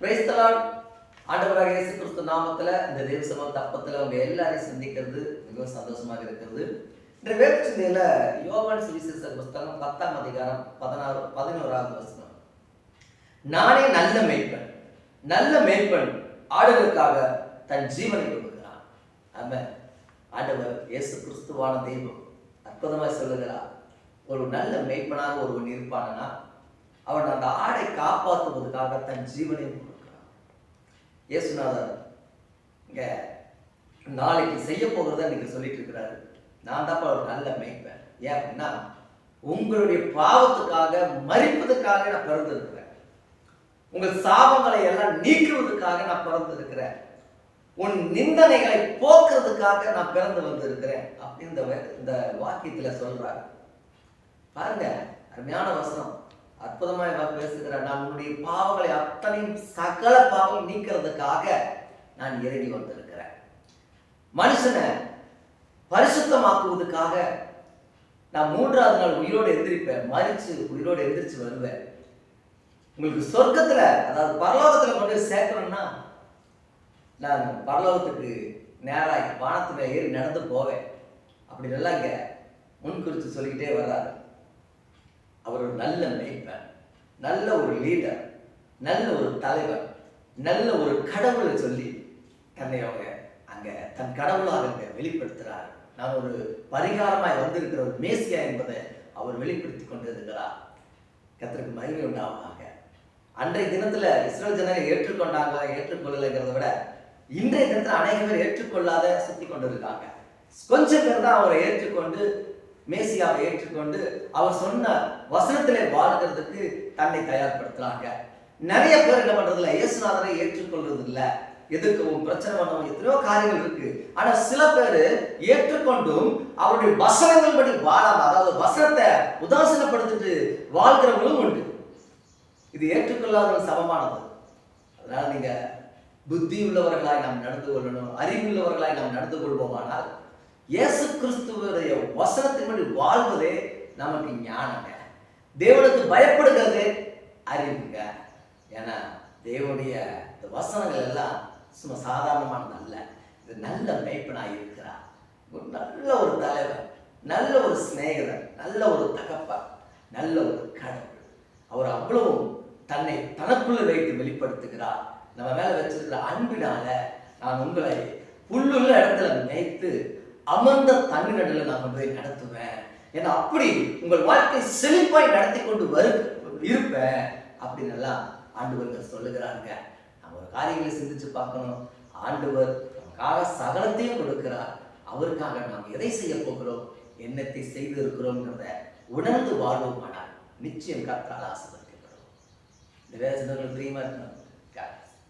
பிரைஸ்தலான் ஆண்டவராக இயேசு கிறிஸ்து நாமத்துல இந்த தேவ சமம் தப்பத்துல அவங்க எல்லாரையும் சந்திக்கிறது மிகவும் சந்தோஷமாக இருக்கிறது. இந்த வேறு சிந்தையில யோவான் சுவிசேஷ புஸ்தகம் பத்தாம் அதிகாரம் பதினாறு பதினோராவது வசனம். நானே நல்ல மேய்ப்பன். நல்ல மேய்ப்பன் ஆடுகளுக்காக தன் ஜீவனை கொடுக்கிறான். ஆமென். ஆண்டவர் இயேசு கிறிஸ்துவான தெய்வம். அற்புதமாய் சொல்லுகிறார். ஒரு நல்ல மேய்ப்பனாக ஒருவன் இருப்பானா? அவன் அந்த ஆடை காப்பாற்றுவதற்காக தன் ஜீவனையும் கொடுக்கிறான். இயேசுநாதர் இங்க நாளைக்கு செய்ய போகிறத இன்னைக்கு சொல்லிட்டு இருக்கிறாரு நான் தான் ஒரு நல்ல மேய்ப்பேன். ஏன் அப்படின்னா உங்களுடைய பாவத்துக்காக மறிப்பதற்காக நான் பிறந்திருக்கிறேன். உங்கள் சாபங்களை எல்லாம் நீக்குவதற்காக நான் பிறந்திருக்கிறேன். உன் நிந்தனைகளை போக்குறதுக்காக நான் பிறந்து வந்திருக்கிறேன் அப்படின்னு இந்த வாக்கியத்தில் இந்த வாக்கியத்துல சொல்றாரு. பாருங்க அருமையான வசனம். அற்புதமாக அவர் பேசுகிறார். நான் உன்னுடைய பாவங்களை அத்தனையும் சகல பாவம் நீக்கிறதுக்காக நான் இறங்கி வந்திருக்கிறேன். மனுஷனை பரிசுத்தமாக்குவதற்காக நான் மூன்றாவது நாள் உயிரோடு எந்திரிப்பேன். மறிச்சு உயிரோடு எந்திரிச்சு வருவேன். உங்களுக்கு சொர்க்கத்தில் அதாவது பரலோகத்தில் கொண்டு போய் சேர்க்கணும்னா நான் பரலோகத்துக்கு நேராய் வானத்துல ஏறி நடந்து போவேன். அப்படி நல்லா முன்குறித்து சொல்லிக்கிட்டே வர்றாரு. அவர் ஒரு நல்ல மேய்ப்பன் நல்ல ஒரு லீடர் நல்ல ஒரு தலைவர் நல்ல ஒரு கடவுளை சொல்லி தன்னை அவங்க அங்கே தன் கடவுளாக அங்க வெளிப்படுத்துகிறார் நான் ஒரு பரிகாரமாய் வந்திருக்கிற ஒரு மேசியா என்பதை அவர் வெளிப்படுத்தி கொண்டிருக்கிறார். கர்த்தருக்கு மகிழ்ச்சி உண்டாவாங்க அன்றைய தினத்தில் இஸ்ரேல் ஜனங்களை ஏற்றுக்கொண்டாங்க ஏற்றுக்கொள்ளலைங்கிறத விட இன்றைய தினத்தில் அநேக பேர் ஏற்றுக்கொள்ளாத சுற்றி கொண்டு இருக்காங்க கொஞ்சம் பேர் தான் அவரை ஏற்றுக்கொண்டு மேசியாவை ஏற்றுக்கொண்டு அவர் சொன்ன வசனத்திலே வாழ்கிறதுக்கு தன்னை தயார்படுத்துறாங்க. நிறைய பேர் என்ன பண்றதில்ல இயேசுநாதரை ஏற்றுக்கொள்றது இல்லை எதிர்க்கவும் பிரச்சனை பண்ணவும் எத்தனையோ காரியங்கள் இருக்கு. ஆனா சில பேர் ஏற்றுக்கொண்டும் அவருடைய வசனங்கள் படி வாழாம அதாவது வசனத்தை உதாசீனப்படுத்திட்டு வாழ்கிறவங்களும் உண்டு. இது ஏற்றுக்கொள்ளாதவர்கள் சமமானது. அதனால நீங்க புத்தி உள்ளவர்களாய் நாம் நடந்து கொள்ளணும் அறிவுள்ளவர்களாய் நாம் நடந்து கொள்வோமானால் இயேசு கிறிஸ்துவனுடைய வசனத்தின் படி வாழ்வதே நமக்கு ஞானங்க. தேவனுக்கு பயப்படுகிறது அறிவுங்க. ஏன்னா தேவனுடைய இந்த வசனங்கள் எல்லாம் சும்மா சாதாரணமானது அல்ல. இது நல்ல மேய்ப்பனாய் இருக்கிறார். ஒரு நல்ல ஒரு தலைவர் நல்ல ஒரு சிநேகிதர் நல்ல ஒரு தகப்பன் நல்ல ஒரு கடவுள். அவர் அவ்வளவும் தன்னை தனக்குள்ள வைத்து வெளிப்படுத்துகிறார். நம்ம மேலே வச்சிருக்கிற அன்பினால நான் உங்களை புல்லுள்ள இடத்துல மேய்த்து அமர்ந்த தண்ணி நான் கொண்டு போய் நடத்துவேன். ஏன்னா அப்படி உங்கள் வாழ்க்கை செழிப்பாய் நடத்தி கொண்டு வரு இருப்பேன் அப்படின்னு எல்லாம் ஆண்டவர்கள் சொல்லுகிறாங்க. நம்ம ஒரு காரியங்களை சிந்திச்சு பார்க்கணும். ஆண்டவர் நமக்காக சகலத்தையும் கொடுக்கிறார். அவருக்காக நாம் எதை செய்ய போகிறோம்? என்னத்தை செய்து இருக்கிறோம்ங்கிறத உணர்ந்து வாழ்வோமானால் நிச்சயம் கத்தால் ஆசைப்பட்டிருக்கிறோம் இந்த வேலை பிரியமா இருக்கணும்.